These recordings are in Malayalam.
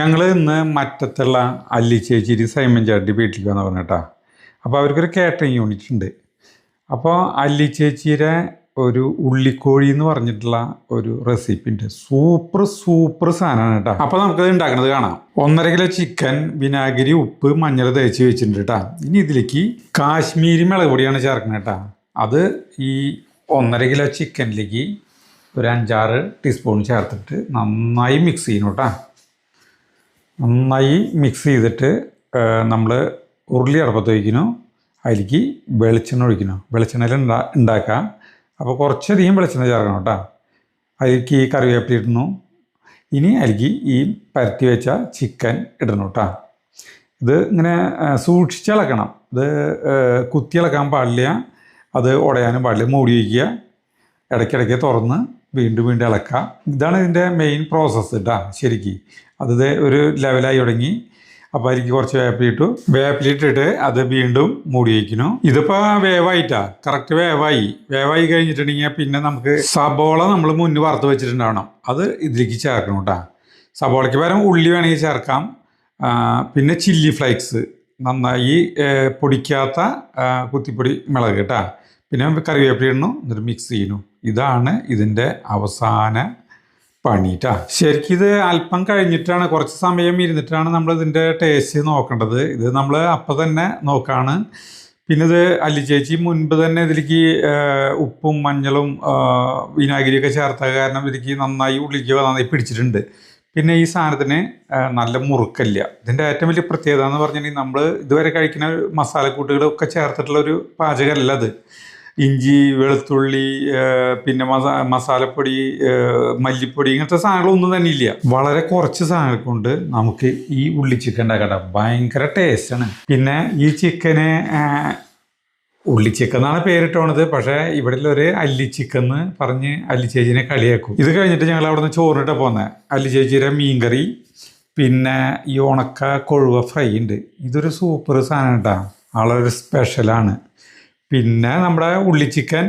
ഞങ്ങൾ ഇന്ന് മറ്റത്തുള്ള അല്ലി ചേച്ചിരി സൈമൻ ചാട്ടി വീട്ടിലേക്ക് വന്ന് പറഞ്ഞിട്ടാ. അപ്പോൾ അവർക്കൊരു കാറ്ററിംഗ് യൂണിറ്റ് ഉണ്ട്. അപ്പോൾ അല്ലി ചേച്ചിയുടെ ഒരു ഉള്ളിക്കോഴി എന്ന് പറഞ്ഞിട്ടുള്ള ഒരു റെസിപ്പി ഉണ്ട്. സൂപ്പർ സൂപ്പർ സാധനമാണ് കേട്ടോ. അപ്പോൾ നമുക്കത് ഉണ്ടാക്കുന്നത് കാണാം. ഒന്നര കിലോ ചിക്കൻ വിനാഗിരി ഉപ്പ് മഞ്ഞൾ തേച്ച് വെച്ചിട്ടുണ്ട് കേട്ടോ. ഇനി ഇതിലേക്ക് കാശ്മീരി മുളക് പൊടിയാണ് ചേർക്കുന്നത് കേട്ടോ. അത് ഈ ഒന്നര കിലോ ചിക്കനിലേക്ക് ഒരു അഞ്ചാറ് ടീസ്പൂൺ ചേർത്തിട്ട് നന്നായി മിക്സ് ചെയ്യണം കേട്ടോ. നന്നായി മിക്സ് ചെയ്തിട്ട് നമ്മൾ ഉരുളി അടപ്പത്ത് വയ്ക്കുന്നു അതിലേക്ക് വെളിച്ചെണ്ണ ഒഴിക്കണം വെളിച്ചെണ്ണയിൽ ഉണ്ടാ ഉണ്ടാക്കാം അപ്പോൾ കുറച്ചധികം വെളിച്ചെണ്ണ ചേർക്കണം കേട്ടോ. അതിലേക്ക് ഈ കറിവേപ്പില ഇടുന്നു. ഇനി അതിലേക്ക് ഈ പരത്തി വെച്ച ചിക്കൻ ഇടണം കേട്ടോ. ഇത് ഇങ്ങനെ സൂക്ഷിച്ചിളക്കണം ഇത് കുത്തി കുത്തിയിളക്കാൻ പാടില്ല. അത് ഉടയാനും പാടില്ല. മൂടി വയ്ക്കുക. ഇടയ്ക്കിടയ്ക്ക് തുറന്ന് വീണ്ടും വീണ്ടും ഇളക്കുക ഇതാണ് ഇതിന്റെ മെയിൻ പ്രോസസ്സ് കേട്ടോ ശരിക്ക്. അത് ഒരു ലെവലായി തുടങ്ങി. അപ്പോൾ അതിലേക്ക് കുറച്ച് വേപ്പിലിട്ടു വേപ്പിലിട്ടിട്ട് അത് വീണ്ടും മൂടി വയ്ക്കുന്നു. ഇതിപ്പോൾ വേവായിട്ടാ കറക്റ്റ് വേവായി. വേവായി കഴിഞ്ഞിട്ടുണ്ടെങ്കിൽ പിന്നെ നമുക്ക് സബോള നമ്മൾ മുന്ന് വറുത്ത് വെച്ചിട്ടുണ്ടാവണം. അത് ഇതിലേക്ക് ചേർക്കണം കേട്ടോ സബോളയ്ക്ക് പകരം ഉള്ളി വേണമെങ്കിൽ ചേർക്കാം. പിന്നെ ചില്ലി ഫ്ലേക്സ് നന്നായി പൊടിക്കാത്ത കുത്തിപ്പൊടി മുളക് കേട്ടോ പിന്നെ കറിവേപ്പില ഇടണം എന്നിട്ട് മിക്സ് ചെയ്യുന്നു. ഇതാണ് ഇതിന്റെ അവസാന പണിട്ടാ ശരിക്കും ഇത് അല്പം കഴിഞ്ഞിട്ടാണ് കുറച്ച് സമയം ഇരുന്നിട്ടാണ് നമ്മൾ ഇതിന്റെ ടേസ്റ്റ് നോക്കേണ്ടത്. ഇത് നമ്മൾ അപ്പം തന്നെ നോക്കാണ്. പിന്നെ ഇത് അല്ലി ചേച്ചി മുൻപ് തന്നെ ഇതിലേക്ക് ഉപ്പും മഞ്ഞളും വിനാഗിരിയൊക്കെ ചേർത്ത കാരണം ഇതിലേക്ക് നന്നായി ഉള്ളിലേക്ക് നന്നായി പിടിച്ചിട്ടുണ്ട്. പിന്നെ ഈ സാധനത്തിന് നല്ല മുറുക്കല്ല. ഇതിന്റെ ഏറ്റവും വലിയ പ്രത്യേകത എന്ന് പറഞ്ഞിട്ടുണ്ടെങ്കിൽ നമ്മൾ ഇതുവരെ കഴിക്കുന്ന മസാലക്കൂട്ടുകളൊക്കെ ചേർത്തിട്ടുള്ള ഒരു പാചകമല്ല അത്. ഇഞ്ചി വെളുത്തുള്ളി പിന്നെ മസാ മസാലപ്പൊടി മല്ലിപ്പൊടി ഇങ്ങനത്തെ സാധനങ്ങളൊന്നും തന്നെ ഇല്ല. വളരെ കുറച്ച് സാധനങ്ങൾ കൊണ്ട് നമുക്ക് ഈ ഉള്ളി ചിക്കൻ ഉണ്ടാക്കട്ടെ ഭയങ്കര ടേസ്റ്റാണ് പിന്നെ ഈ ചിക്കന് ഉള്ളി ചിക്കൻ എന്നാണ് പേരിട്ടോണത്. പക്ഷേ ഇവിടെ ഒരു അല്ലി ചിക്കൻ എന്ന് പറഞ്ഞ് അല്ലി ചേച്ചിനെ കളിയാക്കും. ഇത് കഴിഞ്ഞിട്ട് ഞങ്ങൾ അവിടെ നിന്ന് ചോറിട്ട് പോന്നെ. അല്ലി ചേച്ചിയുടെ മീൻകറി പിന്നെ ഈ ഉണക്ക കൊഴുവ ഫ്രൈ ഉണ്ട് ഇതൊരു സൂപ്പർ സാധനം കേട്ടോ. ആളൊരു സ്പെഷ്യലാണ് പിന്നെ നമ്മുടെ ഉള്ളി ചിക്കൻ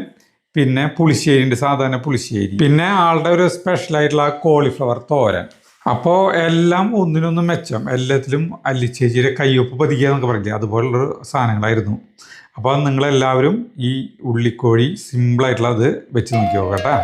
പിന്നെ പുളിശ്ശേരി ഉണ്ട് സാധാരണ പുളിശ്ശേരി. പിന്നെ ആളുടെ ഒരു സ്പെഷ്യൽ ആയിട്ടുള്ള കോളിഫ്ലവർ തോരൻ. അപ്പോൾ എല്ലാം ഒന്നിനൊന്നും മെച്ചം. എല്ലാത്തിലും അല്ലിച്ചേച്ചിയുടെ കയ്യൊപ്പ് പതിക്കുക എന്നൊക്കെ പറഞ്ഞില്ലേ? അതുപോലുള്ളൊരു സാധനങ്ങളായിരുന്നു. അപ്പോൾ നിങ്ങളെല്ലാവരും ഈ ഉള്ളിക്കോഴി സിമ്പിളായിട്ടുള്ള അത് വെച്ച് നോക്കി നോക്കട്ടെ